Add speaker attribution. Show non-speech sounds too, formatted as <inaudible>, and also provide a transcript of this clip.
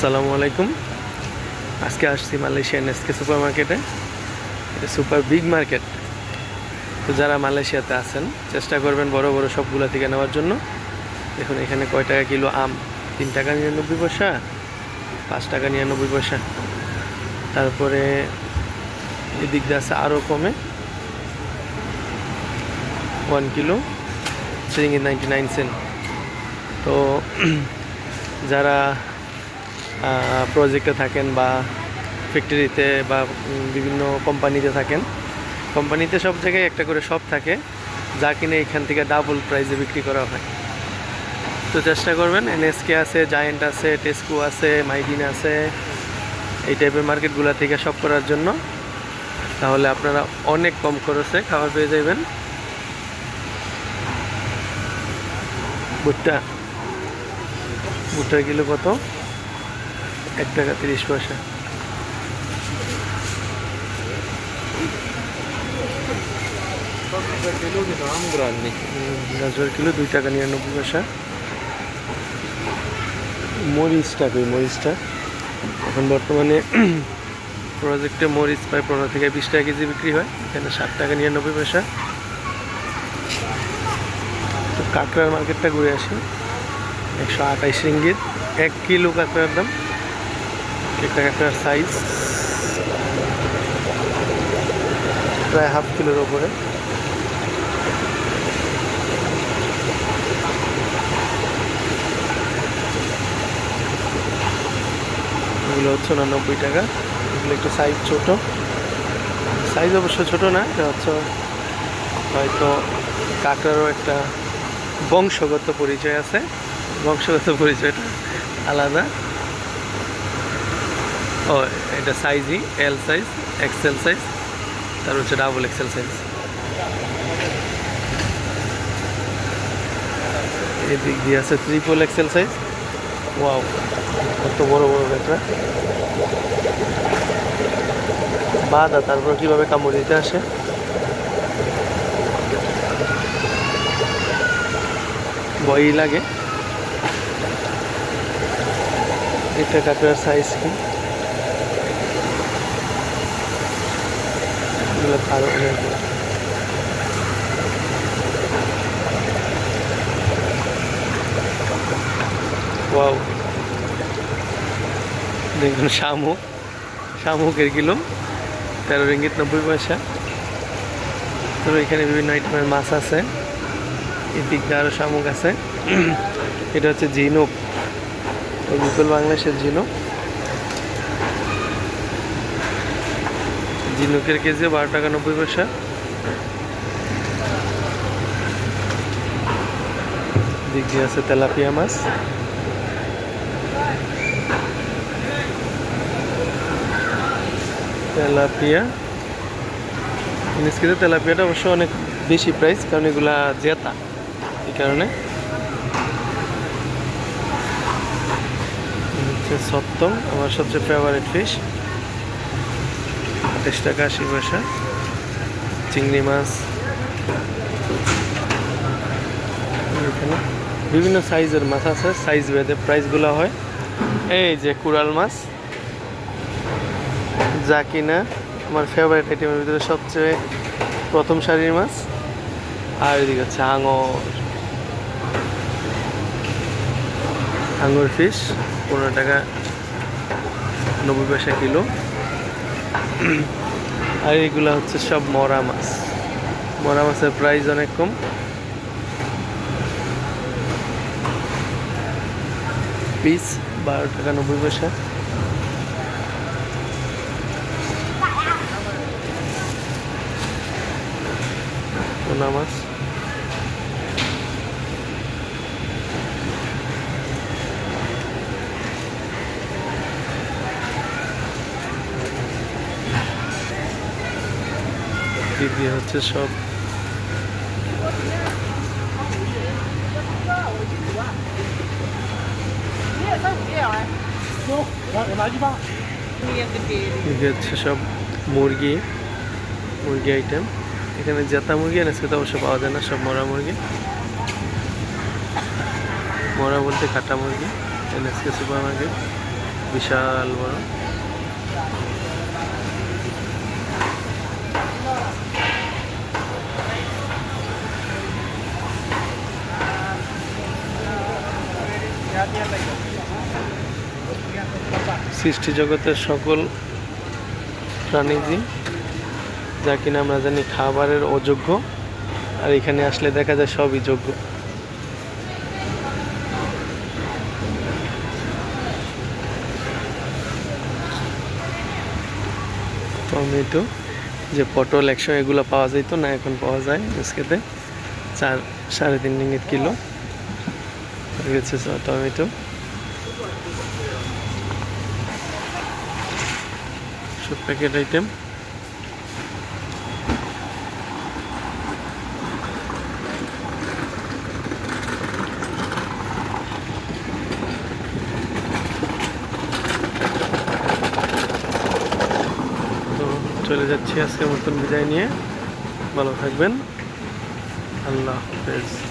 Speaker 1: আসসালামু আলাইকুম। আজকে আসছি মালয়েশিয়ান এসকে সুপার মার্কেটে এটা সুপার বিগ মার্কেট তো যারা মালয়েশিয়াতে আছেন, চেষ্টা করবেন বড় বড় সবগুলো থেকে নেওয়ার জন্য। দেখুন, এখানে কয় টাকা কিলো আম? তিন টাকা নিরানব্বই পয়সা, পাঁচ টাকা নিরানব্বই পয়সা। তারপরে এদিক দিয়ে আছে আরও কমে। One kilo three ninety nine cent তো যারা প্রজেক্টে থাকেন বা ফ্যাক্টরিতে বা বিভিন্ন কোম্পানিতে থাকেন। কোম্পানিতে সব জায়গায় একটা করে শপ থাকে, যা কিনে এখান থেকে ডাবল প্রাইসে বিক্রি করা হয়। তো চেষ্টা করবেন এনএসকে আছে জায়েন্ট আছে টেস্কো আছে মাইডিন আছে, এই টাইপের মার্কেটগুলো থেকে শপ করার জন্য। তাহলে আপনারা অনেক কম খরচে খাবার পেয়ে যাবেন ভুট্টা। ভুট্টার কিলো কত? এক টাকা তিরিশ পয়সা। গাজর কিলো দুই টাকা নিরানব্বই পয়সা। মরিচটা কই, মরিচটা? এখন বর্তমানে <clears throat> প্রজেক্টে মরিচ প্রায় পনেরো থেকে বিশ টাকা কেজি বিক্রি হয়, এখানে ষাট টাকা নিরানব্বই পয়সা। তো কাঁকড়ার মার্কেটটা ঘুরে আসি। একশো আঠাইশ রিঙ্গিত, এক কিলো কাঁকড়ার দাম। একটা সাইজ প্রায় হাফ কিলোর ওপরে এগুলো হচ্ছে উনানব্বই টাকা। এগুলো একটু সাইজ ছোট। সাইজ অবশ্য ছোট না, এটা হচ্ছে হয়তো কাঁকড়ারও একটা বংশগত পরিচয় আছে। বংশগত পরিচয়টা আলাদা। ও, এটা সাইজই এল সাইজ এক্সেল সাইজ তার হচ্ছে ডাবল এক্সেল সাইজ এদিক দিয়ে আছে ট্রিপল এক্সেল সাইজ ওয়াও কত বড় বড় ব্যাটা বাদা তারপর কীভাবে কামড় দিতে আসে? ভয়ই লাগে। এটা কাঁকড়ার সাইজ কি? এগুলো আরও অনেক বড়। ওয়াও। দেখুন শামুক। শামুকের তেরো রিঙ্গিত নব্বই পয়সা। তো এখানে বিভিন্ন আইটেমের মাছ আছে। এদিক দিয়ে আরও শামুক আছে। <clears throat> এটা হচ্ছে ঝিনুক। বিপুল বাংলাদেশের ঝিনুক। ঝিনুকের কেজি, বারো টাকা নব্বই পয়সা। দিক দিয়ে আছে তেলাপিয়া মাছ। তেলাপিয়া। ইনস্কিতে তেলাপিয়াটা অবশ্য অনেক বেশি প্রাইস কারণ এগুলা জেতা। এই কারণে। সপ্তম, আমার সবচেয়ে ফেভারিট ফিশ আঠাশ টাকা আশি পয়সা। চিংড়ি মাছ। বিভিন্ন সাইজের মাছ আছে, সাইজ ভেদে প্রাইসগুলো হয়। এই যে কুড়াল মাছ। যা কিনা আমার ফেভারিট আইটেমের ভিতরে সবচেয়ে প্রথম সারির মাছ। আর এদিকে হচ্ছে আঙর। আঙুর ফিশ পনেরো টাকা, নব্বই পয়সা কিলো। আর এগুলো হচ্ছে সব মরা মাছ। মরা মাছের প্রাইস অনেক কম। পিস বারো টাকা নব্বই পয়সা। পোনা মাছ। দিক দিয়ে হচ্ছে সব। এদিকে হচ্ছে সব মুরগি মুরগি আইটেম এখানে জেতা মুরগি এনেছে তো অবশ্য পাওয়া যায় না, সব মরা মুরগি। মরা বলতে কাটা মুরগি, এনএসকে সুপার মার্কেট বিশাল বড়। সৃষ্টি জগতের সকল প্রাণীজি, যা কিনা আমরা জানি খাবারের অযোগ্য, আর এখানে আসলে দেখা যায় সবই যোগ্য। টমেটো, যে পটল একশো এগুলো পাওয়া যেত না, এখন পাওয়া যায় আজকেতে, চার সাড়ে তিন কিলো। গেছে টমেটো সব প্যাকেট আইটেম চলে যাচ্ছি আজকের মতন বিদায় নিয়ে। ভালো থাকবেন। আল্লাহ হাফেজ।